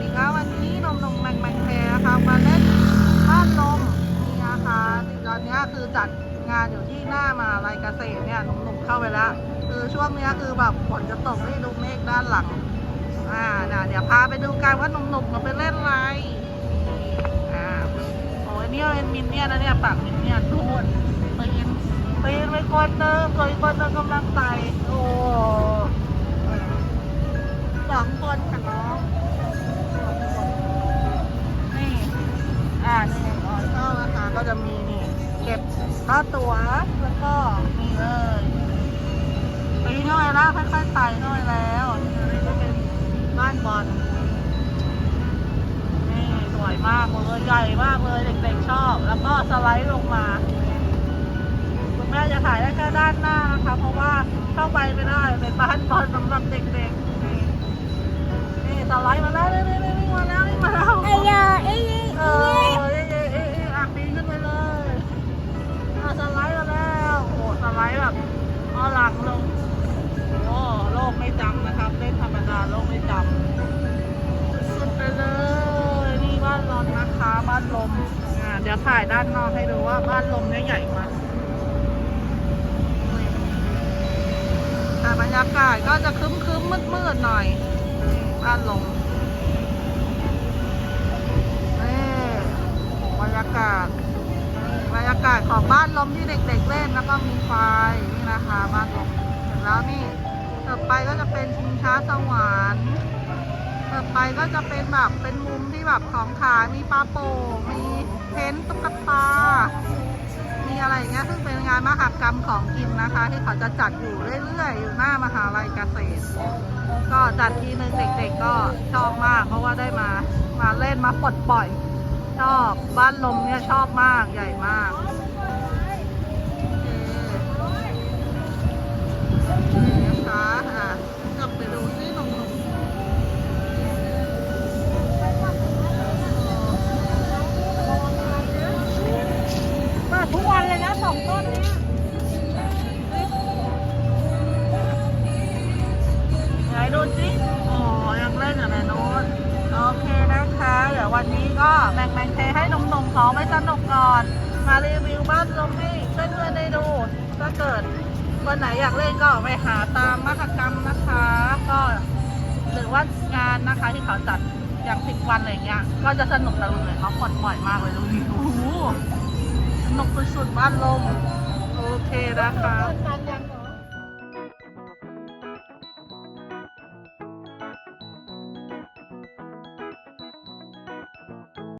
ดีครับวันนี้นมนมแมงแมงแพรนะคะมาเล่นบ้านลมนี่นะคะตอนนี้คือจัดงานอยู่ที่หน้ามาลัยเกษตรเนี่ยหนุ่มๆเข้าไปแล้ว คือช่วงนี้คือแบบฝนจะตกให้ดูเมฆด้านหลังอ่าน่ะเดี๋ยวพาไปดูกันว่าหนุ่มๆมาไปเล่นอะไรอ่าโอ้ยเนี่ยเป็นมินเนี่ยนะเนี่ยปากมินเนี่ยทุกคนปีนปีนไปคนเดิมเคยคนเดิมกำลังไต่โอ้สองคนค่ะน้อง เก็บค่าตั๋วแล้วก็นี่เลยปีน้อยแล้วค่อยๆไต่น้อยแล้วนี่ก็เป็นบ้านบอลนี่สวยมากเลยใหญ่มากเลยเด็กๆชอบ แล้วก็สไลด์ลงมาคุณแม่จะถ่ายได้แค่ด้านหน้านะคะ เพราะว่าเข้าไปไม่ได้เป็นบ้านบอลสำหรับเด็กๆนี่นี่สไลด์มาแล้วนี่นี่นี่มาแล้วนี่มาแล้ว สไลด์แบบเอหลังลงโอ้โลกไม่จำนะครับเล่นธรรมดาโลกไม่จำสุดไปเลยนี่บ้านลมนะคะบ้านลมอ่าเดี๋ยวถ่ายด้านนอกให้ดูว่าบ้านลมเนี่ยใหญ่มากแต่บรรยากาศก็จะครึ้มๆมืดๆหน่อยบ้านลมากาศของบ้านลมที่เด็กๆเล่นแล้วก็มีไฟนี่นะคะบ้านลมเสร็จแล้วนี่ต่อไปก็จะเป็นชิงช้าสวรรค์ต่อไปก็จะเป็นแบบเป็นมุมที่แบบของขายมีปลาโป่งมีเพ้นท์ตุ๊กตา มีอะไรอย่างเงี้ยซึ่งเป็นงานมหกรรมของกินนะคะ ที่เขาจะจัดอยู่เรื่อยๆ อยู่หน้ามหาลัยเกษตร ก็จัดทีนึงเด็กๆก็ชอบมาก เพราะว่าได้มามาเล่นมาปลดปล่อย ชอบบ้านลมเนี่ยชอบมากใหญ่มาก แบ่งแบ่งเทให้หนุ่มๆเขาไม่สนุกก่อน มารีวิวบ้านลมให้เพื่อนๆได้ดู ถ้าเกิดวันไหนอยากเล่นก็ไปหาตามมหกรรมนะคะ ก็หรือว่างานนะคะที่เขาจัดอย่างสิบวันอะไรเงี้ย ก็จะสนุกตะลุยเขาปลดปล่อยมากเลยดูดิโอ้โหสนุกสุดๆบ้านลม โอเคนะคะ